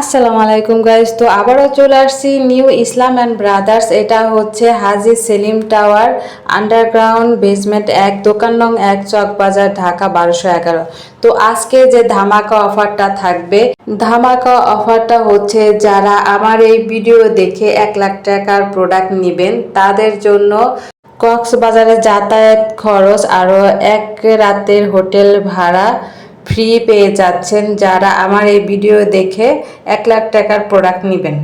আসসালামু আলাইকুম গাইস তো আবারও চলে আসছি নিউ ইসলাম অ্যান্ড ব্রাদার্স এটা হচ্ছে Haji Selim tower underground basement এক, দোকান নং এক, চক বাজার, ঢাকা বারোশো এগারো। তো আজকে যে ধামাকা অফারটা থাকবে, ধামাকা অফারটা হচ্ছে যারা আমার এই ভিডিও দেখে এক লাখ টাকার প্রোডাক্ট নেবেন, তাদের জন্য কক্সবাজারে যাতায়াত খরচ আরও এক রাতের হোটেল ভাড়া ফ্রি পেয়ে যাচ্ছেন যারা আমার এই ভিডিও দেখে এক লাখ টাকার প্রোডাক্ট নেবেন।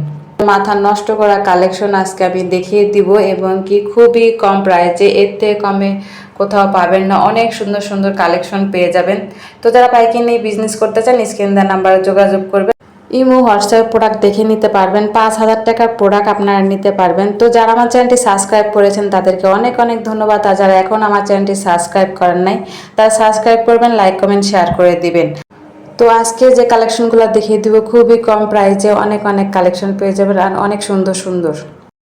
মাথা নষ্ট করা কালেকশন আজকে আমি দেখিয়ে দিব এবং কি খুবই কম প্রাইজে এর থেকে কমে কোথাও পাবেন না। অনেক সুন্দর সুন্দর কালেকশন পেয়ে যাবেন। তো যারা পাইকিং নিয়ে বিজনেস করতে চান স্ক্রিন দেওয়ার নাম্বারে যোগাযোগ করবেন। ইমো হোয়াটসঅ্যাপ প্রোডাক্ট দেখে নিতে পারবেন। পাঁচ হাজার টাকার প্রোডাক্ট আপনারা নিতে পারবেন। তো যারা আমার চ্যানেলটি সাবস্ক্রাইব করেছেন তাদেরকে অনেক অনেক ধন্যবাদ। আর যারা এখন আমার চ্যানেলটি সাবস্ক্রাইব করেন নাই তারা সাবস্ক্রাইব করবেন লাইক কমেন্ট শেয়ার করে দিবেন। তো আজকে যে কালেকশনগুলো দেখিয়ে দিব খুবই কম প্রাইসে অনেক অনেক কালেকশন পেয়ে যাবেন আর অনেক সুন্দর সুন্দর।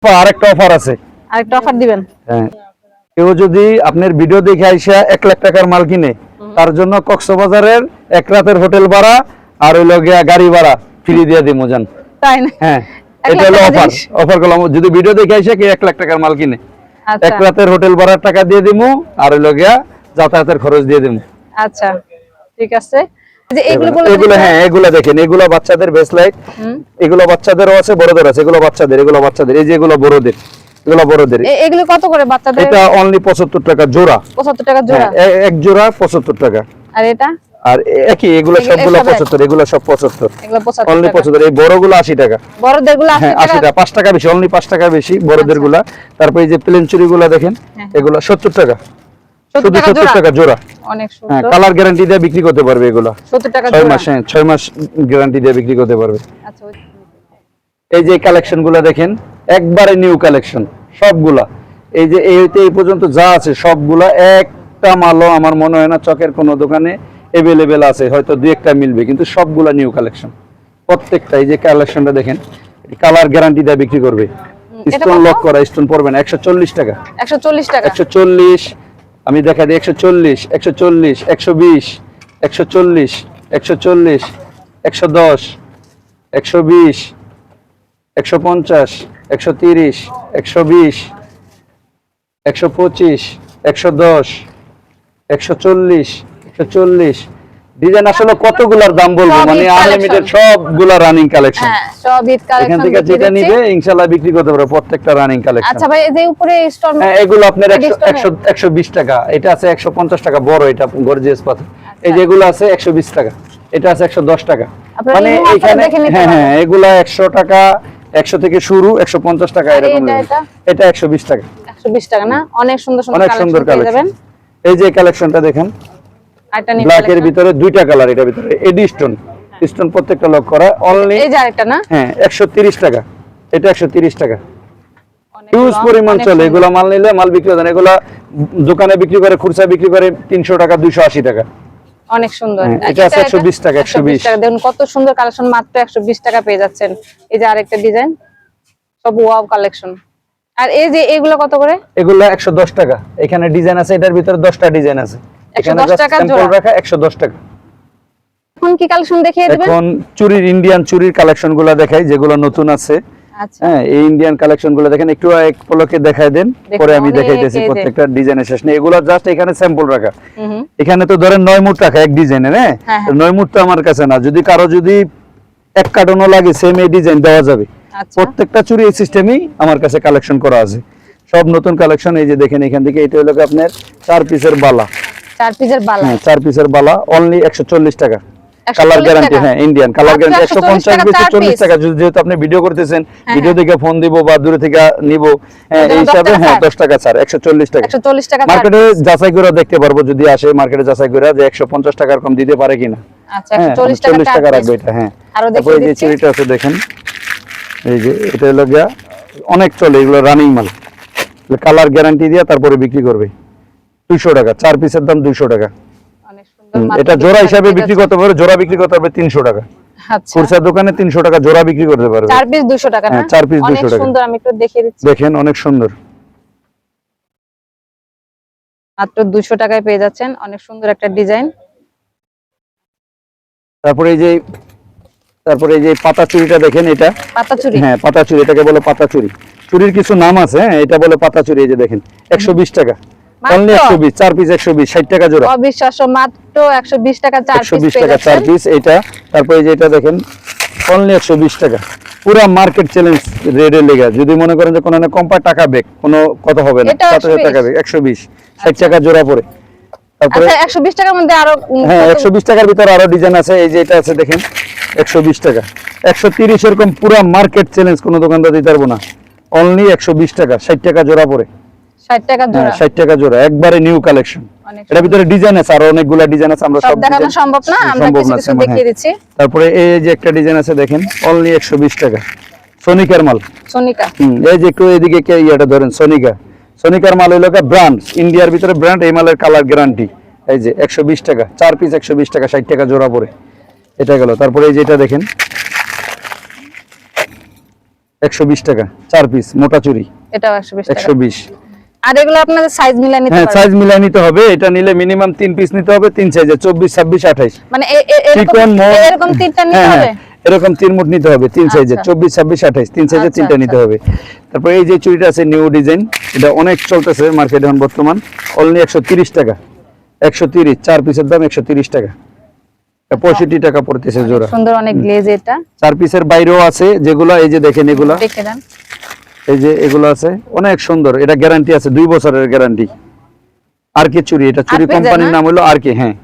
আরেকটা অফার আছে। আরেকটা অফার দিবেন? হ্যাঁ। কেউ যদি আপনার ভিডিও দেখে আইসা এক লাখ টাকার মাল কিনে তার জন্য কক্সবাজারের এক রাতের হোটেল ভাড়া আর ওই গিয়া গাড়ি ভাড়া ফ্রি দিয়ে দিব জান। তাই না? হ্যাঁ এটা হলো অফার অফার করলাম। যদি ভিডিও দেখে আইসা কেউ এক লাখ টাকার মাল কিনে? আচ্ছা। এক রাতের হোটেল ভাড়ার টাকা দিয়ে দিমু আর ওই গিয়া যাতায়াতের খরচ দিয়ে দিমু। আচ্ছা ঠিক আছে। এগুলো হ্যাঁ এগুলো দেখেন এগুলো বাচ্চাদের বেসলাইট হুম। এগুলো বাচ্চাদেরও আছে বড়দের আছে এগুলো বাচ্চাদের এগুলো বাচ্চাদের। এই যে এগুলো বড়দের এগুলো বড়দের। এগুলো কত করে বাচ্চাদের? এটা অনলি পঁচাত্তর টাকা জোড়া। পঁচাত্তর টাকা জোড়া? হ্যাঁ, এক জোড়া পঁচাত্তর টাকা। আর এটা? আর একই এগুলো সবগুলো সব এক? পঁচাত্তর এগুলো সব পঁচাত্তর। এগুলো পঁচাত্তর অনলি টাকা। পঁচাত্তর এই বড়গুলো আশি টাকা। বড়দেরগুলো আশি হ্যাঁ টাকা। টাকা বেশি অনলি টাকা বেশি বড়দেরগুলা তারপর এই যে প্লেন চুরি গুলা দেখেন হ্যাঁ। এগুলো সত্তর টাকা। শুধু টাকা সত্তর জোড়া। টাকা জোড়া। অনেক সুন্দর। কালার গ্যারান্টি দিয়ে বিক্রি করতে পারবে এগুলো। টাকা মাস গ্যারান্টি দিয়ে বিক্রি করতে পারবে। আচ্ছা এই যে কালেকশনগুলা দেখেন একবারে নিউ কালেকশন সবগুলা। এই যে এই এই পর্যন্ত যা আছে সবগুলা একটা মালও আমার মনে হয় না চকের কোনো দোকানে এভেলেবেল আছে হয়তো দুই একটা মিলবে কিন্তু সবগুলা নিউ কালেকশন প্রত্যেকটা এই যে কালেকশনটা দেখেন কালার গ্যারান্টি দেয় বিক্রি করবে। স্টোন লক করা স্টোন পড়বে না একশো চল্লিশ টাকা। একশো চল্লিশ টাকা। একশো চল্লিশ আমি দেখা দিই একশো চল্লিশ একশো চল্লিশ একশো বিশ একশো চল্লিশ একশো চল্লিশ একশো দশ একশো বিশ একশো পঞ্চাশ একশো তিরিশ একশো বিশ একশো পঁচিশ একশো দশ একশো চল্লিশ একশো চল্লিশ। ডিজাইন আসলে কতগুলার দাম বলব? মানে আনলিমিটেড সবগুলা রানিং কালেকশন হ্যাঁ সব ঈদ এখান থেকে যেটা নিবে বিক্রি করতে পারবে প্রত্যেকটা রানিং কালেকশন আচ্ছা ভাই এই যে উপরে স্টোন হ্যাঁ এগুলো আপনার এটা একশো stone একশো একশো বিশ টাকা। এটা আছে একশো পঞ্চাশ টাকা বড় এটা গর্জিয়াস এই যেগুলো আছে একশো বিশ টাকা। এটা আছে একশো দশ টাকা। মানে এখানে হ্যাঁ হ্যাঁ। এগুলা একশো টাকা একশো থেকে শুরু একশো পঞ্চাশ টাকা এরকম এটা, level। এটা? এটা একশো বিশ টাকা। একশো বিশ টাকা না? অনেক সুন্দর সুন্দর কালেকশন এই যে কালেকশনটা দেখেন। ব্ল্যাক এর ভিতরে দুইটা কালার এটার ভিতরে এডি স্টোন। স্টোন প্রত্যেকটা লক করা অনলি এই যে না? হ্যাঁ একশো তিরিশ টাকা। এটা একশো তিরিশ টাকা। হিউজ পরিমাণ চলে। এগুলা মাল নিলে মাল বিক্রি হয় এগুলা দোকানে বিক্রি করে খুচরা বিক্রি করে তিনশো টাকা দুইশো আশি টাকা। অনেক সুন্দর। হ্যাঁ, এটা 120 টাকা, 120 টাকা। দেখুন কত সুন্দর কালেকশন মাত্র একশো বিশ টাকা পেয়ে যাচ্ছেন। এই যে আরেকটা ডিজাইন সব ওয়াও কালেকশন আর এই যে এগুলো কত করে? এগুলা একশো দশ টাকা। এখানে ডিজাইন আছে এটার ভিতরে দশটা ডিজাইন আছে। 110 টাকা জোড়া। রাখা একশো দশ টাকা। এখন কি কালেকশন দেখিয়ে দেবেন? এখন চুরির ইন্ডিয়ান চুরির কালেকশনগুলা দেখাই যেগুলো নতুন আছে। আচ্ছা। হ্যাঁ এই ইন্ডিয়ান কালেকশন দেখেন একটু এক পলকে দেখাই দেন পরে আমি দেখাইতেছি প্রত্যেকটা ডিজাইনের শেষ নেই। এগুলো জাস্ট এখানে স্যাম্পল রাখা। তো ধরেন নয় মুট টাকা এক ডিজাইনের হ্যাঁ? হ্যাঁ, হ্যাঁ। নয় মুট তো আমার কাছে না। যদি কারও যদি এক কার্টনও লাগে সেম এই ডিজাইন দেওয়া যাবে। আচ্ছা। প্রত্যেকটা চুরি এই সিস্টেমেই আমার কাছে কালেকশন করা আছে। সব নতুন কালেকশন এই যে দেখেন এখান থেকে এটা হলো আপনার চার পিসের বালা। চার পিসের বালা। হ্যাঁ চার পিসের বালা অনলি একশো চল্লিশ টাকা। কালার গ্যারান্টি হ্যাঁ ইন্ডিয়ান কালার গ্যারান্টি একশো 140 পঞ্চাশ টাকা যদি- যেহেতু আপনি ভিডিও করতেছেন হ্যাঁ, ভিডিও দেখে ফোন দিব বা দূরে থেকে নিব হ্যাঁ এই হিসাবে হ্যাঁ ছাড়। দশ টাকা ছাড় একশো চল্লিশ টাকা। একশো চল্লিশ টাকা মার্কেটে যাচাই করে দেখতে পারব যদি আসে মার্কেটে যাচাই করে যে একশো পঞ্চাশ টাকার কম দিতে পারে কিনা। আচ্ছা হ্যাঁ একশো চল্লিশ টাকা চল্লিশ চার টাকা। রাখবে এটা হ্যাঁ। আরও তারপরে এই যে চুরিটা আছে দেখেন। এই যে এটা হলো অনেক চলে এগুলো রানিং মাল। কালার গ্যারান্টি দিয়ে তারপরে বিক্রি করবে। দুইশো টাকা চার পিসের দাম দুইশো টাকা। এটা 20 জোড়া হিসাবে বিক্রি করতে পারবে জোড়া বিক্রি করতে পারবে তিনশো টাকা। আচ্ছা। খুচরা দোকানে তিনশো টাকা জোড়া বিক্রি করতে পারবে। চার পিস দুশো টাকা না? হ্যাঁ, চার 200 টাকা। সুন্দর আমি একটু দেখিয়ে দিচ্ছি। দেখেন অনেক সুন্দর। মাত্র দুশো টাকায় পেয়ে যাচ্ছেন অনেক সুন্দর একটা ডিজাইন। তারপরে এই যে তারপরে এই যে পাতা চুরিটা দেখেন এটা। পাতা চুরি হ্যাঁ পাতা চুরি এটাকে বলে পাতা চুরি চুরির কিছু নাম আছে হ্যাঁ এটা বলে পাতা চুরি এই যে দেখেন একশো বিশ টাকা? অনলি 120 4 পিস 120 60 টাকা জোড়া। অবিশ্বাস্য মাত্র 120 টাকা 4 পিস 120 টাকা 4 পিস এটা তারপরে যে এটা দেখেন 120 টাকা। পুরো মার্কেট চ্যালেঞ্জ রেডে যদি মনে করেন যে কোনো না কম্পা টাকা বেক কোনো হবে না। 7000 টাকা বেক 120 60 টাকা জোড়া তারপরে আচ্ছা, 120 টাকার মধ্যে আরও হ্যাঁ 120 টাকার ভিতর আরও ডিজাইন আছে। এই যে এটা আছে দেখেন 120 টাকা। 130 এরকম পুরো মার্কেট চ্যালেঞ্জ কোনো দোকানদার দিতে পারব না। অনলি 120 টাকা 60 টাকা জোড়া পরে। 60 হ্যাঁ, ভিতরে ডিজাইন হ্যাঁ। এই সোনিকার মাল। সোনিকা হুম ইন্ডিয়ার ভিতরে ব্র্যান্ড এই মালের কালার গ্যারান্টি এই যে 120 টাকা চার পিস 120 টাকা 60 টাকা জোড়া পরে। এটা গেল। তারপরে এই যে এটা দেখেন 120 টাকা চার পিস মোটা চুরি। এটাও 120 টাকা। আর এগুলো আপনাদের সাইজ মিলাই নিতে হ্যাঁ সাইজ মিলাই নিতে হবে। এটা নিলে মিনিমাম তিন পিস নিতে হবে তিন সাইজে চব্বিশ ছাব্বিশ আঠাইশ। মানে এ- এ- এরকম এরকম তিনটা নিতে হ্যাঁ, হবে? হ্যাঁ, এরকম তিন মুঠ নিতে হবে তিন সাইজে আচ্ছা। চব্বিশ ছাব্বিশ আঠাইশ তিন সাইজে আচ্ছা, তিনটা নিতে আচ্ছা। হবে। তারপরে এই যে চুড়িটা আছে নিউ ডিজাইন এটা অনেক চলতেছে মার্কেটে এখন বর্তমান। অনলি একশো তিরিশ টাকা। একশো তিরিশ চার পিসের দাম একশো তিরিশ টাকা। এটা পঁয়ষট্টি টাকা পড়তেছে জোড়া। সুন্দর অনেক গ্লেজ এটা। চার পিসের বাইরেও আছে যেগুলা এই যে দেখেন এগুলা। দেখে দেন। এই যে এগুলো আছে অনেক সুন্দর। এটা গ্যারান্টি আছে দুই বছরের গ্যারান্টি আর কে চুরি? এটা চুরি কোম্পানির নাম হলো আর কে হ্যাঁ।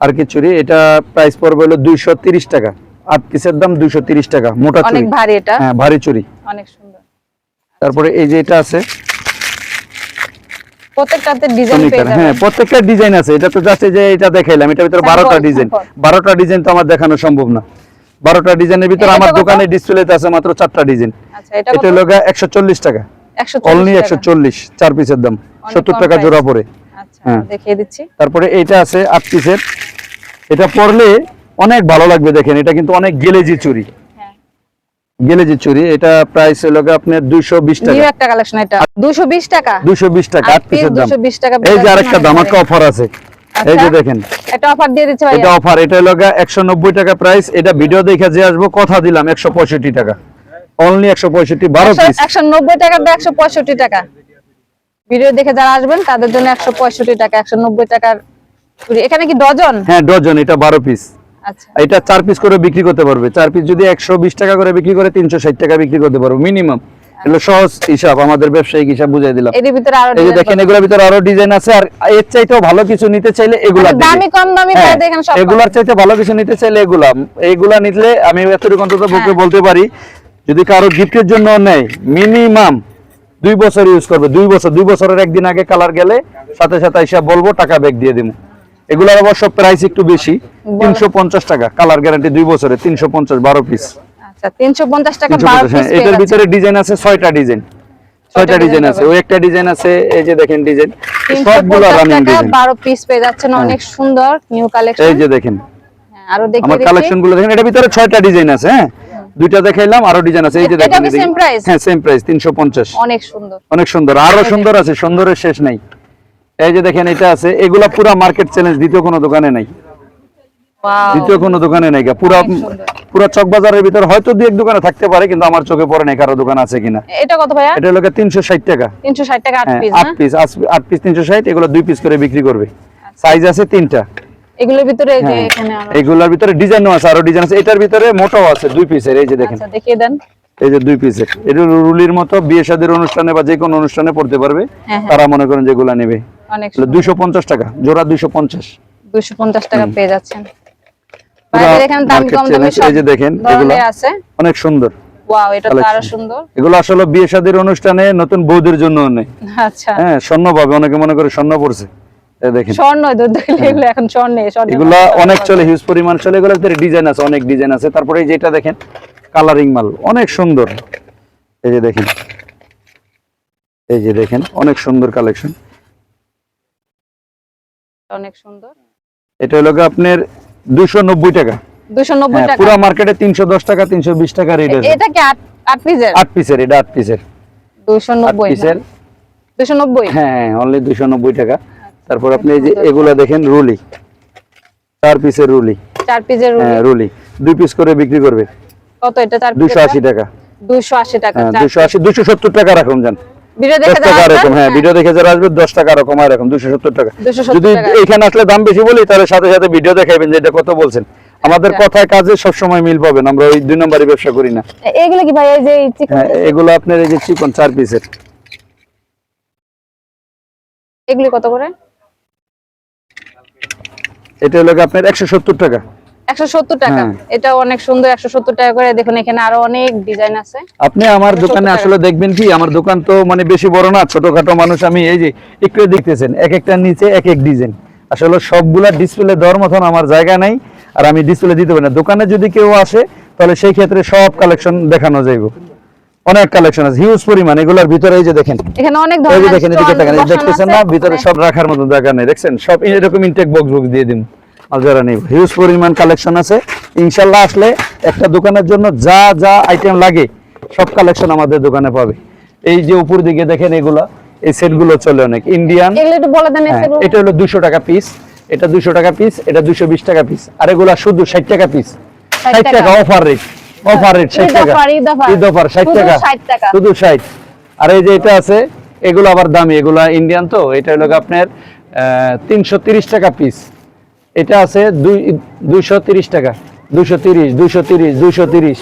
আর কে চুরি? এটা প্রাইস পড়বে হলো দুইশো টাকা। আট পিসের দাম? দুইশো টাকা। মোটা অনেক চুরি। ভারী এটা? হ্যাঁ ভারী চুরি। অনেক সুন্দর। তারপরে এই যে এটা আছে। প্রত্যেকটাতে ডিজাইন হ্যাঁ প্রত্যেকটা ডিজাইন আছে। এটা তো যাচ্ছে যে এটা দেখাইলাম এটার ভিতরে বারোটা ডিজাইন। বারোটা ডিজাইন তো আমার দেখানো সম্ভব না। বারোটা ডিজাইনের ভিতরে এটা আমার দোকানে ডিসপ্লেতে আছে মাত্র চারটা ডিজাইন। আচ্ছা এটা এটা হলো একশো চল্লিশ টাকা। অনলি একশো চল্লিশ চার পিসের দাম। সত্তর টাকা জোড়া পড়ে আচ্ছা হ্যাঁ। তারপরে এইটা আছে আট পিসের এটা পরলে অনেক ভালো লাগবে দেখেন এটা কিন্তু অনেক গেলেজি চুরি। হ্যাঁ। গেলেজি চুরি এটা প্রাইস হলো আপনার দুইশো বিশ নিউ টাকা একটা কালেকশন এটা। দুশো বিশ টাকা? দুইশো বিশ টাকা আট পিসের দাম। 220 এই যে আরেকটা ধামাকা অফার আছে। এই যে আচ্ছা। দেখেন। একটা অফার দিয়ে দিচ্ছে এটা অফার এটা হলো একশো নব্বই টাকা প্রাইস এটা ভিডিও দেখে যে আসব কথা দিলাম একশো পঁয়ষট্টি টাকা। অনলি একশো পঁয়ষট্টি বারো পিস একশো নব্বই টাকা একশো পঁয়ষট্টি টাকা। ভিডিও দেখে যারা আসবেন তাদের জন্য একশো পঁয়ষট্টি টাকা একশো নব্বই টাকার এখানে কি ডজন হ্যাঁ ডজন এটা বারো পিস আচ্ছা। এটা চার পিস করে বিক্রি করতে পারবে। চার পিস যদি একশো বিশ টাকা করে বিক্রি করে তিনশো ষাট টাকা বিক্রি করতে পারব মিনিমাম এগুলো সহজ হিসাব আমাদের ব্যবসায়িক হিসাব বুঝাই দিলাম। এর ভিতরে আরও এই যে দেখেন এগুলোর ভিতরে আরও ডিজাইন আছে আর এর চাইতেও ভালো কিছু নিতে চাইলে এগুলা মানে দামি কম দামি হ্যাঁ, এখানে সব এগুলার চাইতে ভালো কিছু নিতে চাইলে এগুলা। নিলে আমি এতটুকু অন্তত হ্যাঁ। বলতে পারি যদি কারও গিফটের জন্য নেয় মিনিমাম দুই বছর ইউজ করবে। দুই বছর দুই বছরের একদিন আগে কালার গেলে সাথে সাথে হিসাব বলব টাকা ব্যাগ দিয়ে দিব। এগুলার অবশ্য প্রাইস একটু বেশি তিনশো পঞ্চাশ টাকা। কালার গ্যারান্টি দুই বছরে তিনশো পঞ্চাশ বারো পিস আচ্ছা তিনশো পঞ্চাশ টাকা তিনশো বারো পঞ্চাশ পিস হ্যাঁ এটার ভিতরে ডিজাইন আছে ছয়টা ডিজাইন। ছয়টা ডিজাইন আছে। ওই একটা ডিজাইন আছে এই যে দেখেন ডিজাইন। সবগুলো রানিং ডিজাইন বারো পিস পেয়ে যাচ্ছেন অনেক সুন্দর নিউ কালেকশন এই যে দেখেন। আরও দেখিয়ে আমার কালেকশনগুলো দেখেন এটার ভিতরে ছয়টা ডিজাইন আছে হ্যাঁ। দুইটা দেখাইলাম আরও ডিজাইন আছে। এই যে দেখেন হ্যাঁ সেম প্রাইস তিনশো পঞ্চাশ। অনেক সুন্দর। অনেক সুন্দর। আরও সুন্দর। আছে সুন্দরের শেষ নাই। এই যে দেখেন এটা আছে। এগুলা পুরা মার্কেট চ্যালেঞ্জ দ্বিতীয় কোনো দোকানে নাই। দ্বিতীয় কোনো দোকানে নাই পুরা। পুরা চক বাজারের ভিতর হয়তো দুই এক দোকানে থাকতে পারে কিন্তু আমার চোখে পড়ে কারও দোকান আছে কিনা। এটা কত ভাইয়া? এটা হলো টাকা। তিনশো ষাট টাকা আট হ্যাঁ পিস আট পিস এগুলো দুই পিস করে বিক্রি করবে। সাইজ আছে তিনটা। এগুলোর ভিতরে এই যে হ্যাঁ এখানে এগুলোর ভিতরে ডিজাইনও আছে আরও ডিজাইন আছে। এটার ভিতরে মোটাও আছে দুই পিসের এই যে দেখেন। আচ্ছা দেখিয়ে দেন। এই যে দুই পিসের। এটা রুলির মতো বিয়ে শাদীর অনুষ্ঠানে বা যে কোনো অনুষ্ঠানে পড়তে পারবে। হ্যাঁ। তারা মনে করেন যেগুলা নেবে। অনেক দুইশো পঞ্চাশ টাকা জোড়া দুইশো পঞ্চাশ। দুশো পঞ্চাশ টাকা পেয়ে যাচ্ছেন। অনেক সুন্দর এগুলো আসলে বিয়ে শাদীর অনুষ্ঠানে নতুন বৌদের জন্য আচ্ছা। হ্যাঁ স্বর্ণ পাবে অনেকে মনে করে স্বর্ণ পড়ছে দেখেন। স্বর্ণ এগুলো এখন স্বর্ণ স্বর্ণ অনেক চলে হিউজ পরিমাণ চলে ভিতরে ডিজাইন আছে অনেক ডিজাইন আছে। তারপরে যেটা দেখেন কালারিং মাল অনেক সুন্দর। এই যে দেখেন। এই যে দেখেন অনেক সুন্দর কালেকশন অনেক সুন্দর। এটা হলো আপনার দুশো নব্বই টাকা। দুশো নব্বই হ্যাঁ টাকা। পুরো মার্কেটে তিনশো দশ টাকা তিনশো বিশ টাকা রেট এটা কি আট পিসের আট পিসের এটা আট পিসের দুশো নব্বই পিসের দুশো নব্বই? হ্যাঁ অনলি দুশো নব্বই টাকা। তারপর আপনি এই যে এগুলা দেখেন রুলি। চার পিসের রুলি। চার পিসের হ্যাঁ রুলি। দুই পিস করে বিক্রি করবে। কত এটা? চার দুইশো আশি টাকা। দুইশো আশি টাকা হ্যাঁ দুইশো আশি দুইশো সত্তর টাকা রাখুন যান। ভিডিও দশ দেখে টাকা যারা এরকম হ্যাঁ হ্যাঁ, ভিডিও দেখে যারা আসবে দশ টাকা এরকম এরকম দুশো সত্তর টাকা। যদি এখানে আসলে দাম বেশি বলি তাহলে সাথে সাথে ভিডিও দেখাবেন যে এটা কত বলছেন। আমাদের আচ্ছা। কথায় কাজে সবসময় মিল পাবেন আমরা ওই দুই নম্বরই ব্যবসা করি না। এগুলো কি ভাই এই যে চিকন হ্যাঁ এগুলো আপনার এই যে চিকন চার পিসের এগুলি কত করে? এটা হলো আপনার একশো সত্তর টাকা। টাকা। হ্যাঁ। এটা অনেক সুন্দর একশো সত্তর টাকা করে। দেখুন এখানে আরও অনেক ডিজাইন আছে। আপনি আমার দোকানে আসলে দেখবেন কি আমার দোকান তো মানে বেশি বড় না ছোটখাটো মানুষ আমি এই যে একটু দেখতেছেন এক একটা নিচে এক এক ডিজাইন আসলে সবগুলা ডিসপ্লে দেওয়ার মতন আমার জায়গা নাই আর আমি ডিসপ্লে দিতে পারি না। দোকানে যদি কেউ আসে তাহলে সেই ক্ষেত্রে সব কালেকশন দেখানো যাইব। অনেক কালেকশন আছে হিউজ পরিমাণ। এগুলোর ভিতরে এই যে দেখেন এখানে অনেক ধরনের দেখেন এদিকে দেখেন দেখতেছেন না ভিতরে সব রাখার মতো জায়গা নেই। দেখছেন? সব এরকম ইনটেক বক্স বক্স দিয়ে দিন। আর যারা নেই। হিউজ পরিমাণ কালেকশন আছে। ইনশাল্লাহ আসলে একটা দোকানের জন্য যা যা আইটেম লাগে সব কালেকশন আমাদের দোকানে পাবে। এই যে উপর দিকে দেখেন এগুলা এই সেটগুলো চলে অনেক। ইন্ডিয়ান হ্যাঁ। এটা হলো দুশো টাকা পিস এটা দুশো টাকা পিস এটা দুশো বিশ টাকা পিস আর এগুলা শুধু ষাট টাকা পিস ষাট টাকা। অফার রেট অফার রেট ষাট টাকা। ঈদ অফার ষাট টাকা। শুধু ষাট। আর এই যে এটা আছে এগুলো আবার দামি। এগুলা ইন্ডিয়ান তো এটা হলো আপনার তিনশো তিরিশ টাকা পিস এটা আছে দুই দুইশো টাকা। দুইশো তিরিশ দুইশো তিরিশ দুইশো তিরিশ।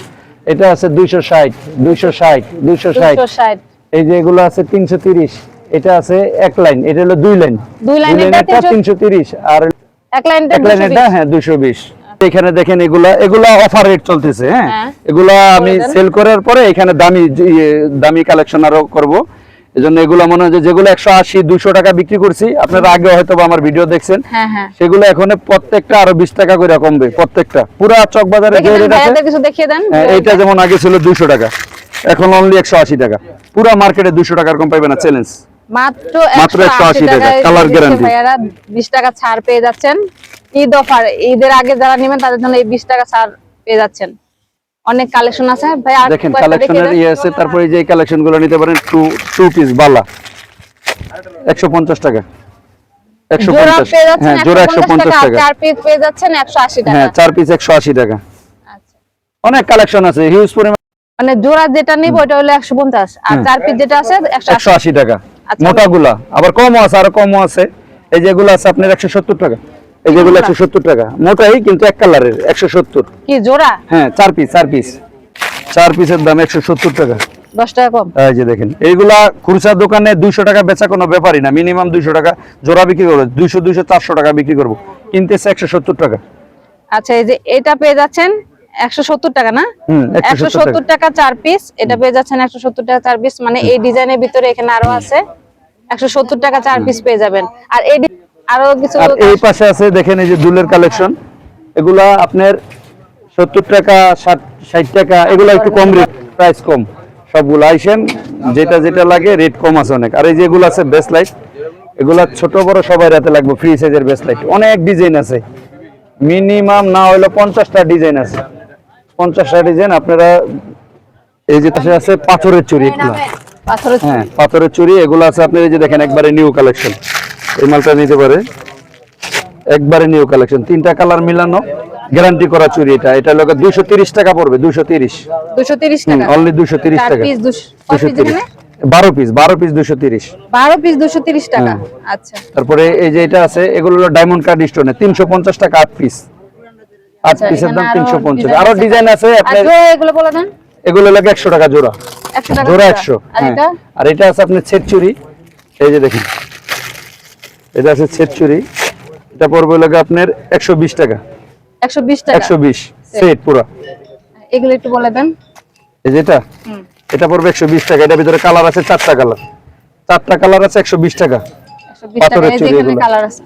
এটা আছে দুইশো ষাট দুইশো ষাট দুইশো ষাট। এই যে এগুলো আছে তিনশো তিরিশ। এটা আছে এক লাইন এটা হলো দুই লাইন। দুই লাইনের টা লাইনেরটা 300 তিনশো তিরিশ আর এক এক লাইনেরটা হ্যাঁ দুশো বিশ। এখানে দেখেন এগুলা এগুলা অফার রেট চলতেছে হ্যাঁ? হ্যাঁ। এগুলা আমি সেল করার পরে এখানে দামি ইয়ে, দামি কালেকশন আরও করব। এজন্য এগুলা মনে হয় যেগুলো একশো আশি দুশো টাকা বিক্রি করছি আপনারা আগে হয়তো আমার ভিডিও দেখছেন। হ্যাঁ হ্যাঁ। সেগুলো এখন প্রত্যেকটা আরও বিশ টাকা করে কমবে প্রত্যেকটা। পুরা চক বাজারে হ্যাঁ, এইটা যেমন আগে ছিল দুশো টাকা এখন অনলি একশো আশি টাকা। পুরা মার্কেটে দুশো টাকার কম পাইবে না চ্যালেঞ্জ মাত্র মাত্র 180 180 টাকা, guarantee। ভাইয়ারা 20 টাকা ছাড় পেয়ে যাচ্ছেন। ঈদ অফার ঈদের আগে যারা নেবেন তাদের জন্য এই 20 টাকা ছাড় পেয়ে যাচ্ছেন। অনেক কালেকশন আছে। ভাই আর দেখেন কালেকশনের। ইয়ে আছে তারপরে যে কালেকশনগুলো নিতে পারেন টু টু পিস বালা। একশো পঞ্চাশ টাকা। একশো জোড়া পঞ্চাশ পেয়ে যাচ্ছেন হ্যাঁ জোড়া 150 টাকা চার পিস পেয়ে যাচ্ছেন 180 টাকা। হ্যাঁ চার পিস একশো আশি টাকা। আচ্ছা। অনেক কালেকশন আছে হিউজ পরিমাণ মানে জোড়া যেটা নিব ওটা হলো 150 আর চার পিস যেটা আছে 180 একশো আশি টাকা। আচ্ছা। মোটা গুলা আবার কমও আছে আরও কমও আছে। এই যেগুলো আছে আপনার একশো সত্তর টাকা। এই যেগুলো একশো সত্তর টাকা। মোটাই কিন্তু এক কালারের একশো সত্তর। কি জোড়া? হ্যাঁ চার পিস চার পিস চার পিসের দাম একশো সত্তর টাকা। 10 টাকা কম। এই যে দেখেন এইগুলা খুচরা দোকানে দুইশো টাকা বেচা কোনো ব্যাপারই না। মিনিমাম দুইশো টাকা জোড়া বিক্রি করব দুইশো দুইশো চারশো টাকা বিক্রি করব। কিনতেছে একশো সত্তর টাকা। আচ্ছা এই যে এটা পেয়ে যাচ্ছেন 170 টাকা না? 170 170 টাকা। চার পিস এটা পেয়ে যাচ্ছেন 170 টাকা চার পিস মানে এই ডিজাইনের ভিতরে এখানে আরও আছে। 170 টাকা চার পিস পেয়ে যাবেন। আর এই আরও কিছু আর এই পাশে আছে দেখেন এই যে দুলের কালেকশন এগুলা আপনার সত্তর টাকা ষাট ষাট টাকা এগুলা একটু কম রেট প্রাইস কম। সবগুলো আইসেন যেটা যেটা লাগে রেট কম আছে অনেক। আর এই যেগুলো আছে বেস্ট লাইট এগুলা ছোট বড় সবাই রাতে লাগবে ফ্রি সাইজের বেস্ট লাইট অনেক ডিজাইন আছে। মিনিমাম না হইল পঞ্চাশটা ডিজাইন আছে। পঞ্চাশটা ডিজাইন আপনারা এই যে পাশে আছে পাথরের চুড়ি এগুলো। পাথরের হ্যাঁ পাথরের চুড়ি এগুলো আছে আপনি এই যে দেখেন একবারে নিউ কালেকশন এই মালটা নিতে পারে। একবারে নিউ কালেকশন তিনটা কালার মিলানো গ্যারান্টি করা চুরি এটা। এটা লোক দুইশো তিরিশ টাকা পড়বে দুইশো তিরিশ। 230 টাকা। অনলি দুইশো তিরিশ টাকা। পিস 200 দুশো পিস তিরিশ। বারো পিস বারো পিস দুশো তিরিশ। 12 পিস 230 টাকা। হ্যাঁ। আচ্ছা। তারপরে এই যে এটা আছে এগুলো হলো ডায়মন্ড কার্ড স্টোনে তিনশো পঞ্চাশ টাকা আট পিস আট আচ্ছা, পিসের দাম আরও তিনশো পঞ্চাশ। আরও ডিজাইন আছে আপনার এগুলো বলে দেন। এগুলো লাগে একশো টাকা জোড়া। 100 টাকা জোড়া। একশো আর হ্যাঁ। এটা? আর এটা আছে আপনার ছেদ চুরি। এই যে দেখেন। এটা আছে ছেচুরি এটা পড়বে লাগে আপনার একশো বিশ টাকা। 120 টাকা? একশো বিশ সেট। পুরো। এগুলো একটু বলে দেন। এই যেটা হুম। এটা পড়বে একশো বিশ টাকা। এটা ভিতরে কালার আছে চারটা কালার। চারটা কালার আছে একশো বিশ টাকা। 120 টাকা। পাথরের এই যে এখানে কালার আছে।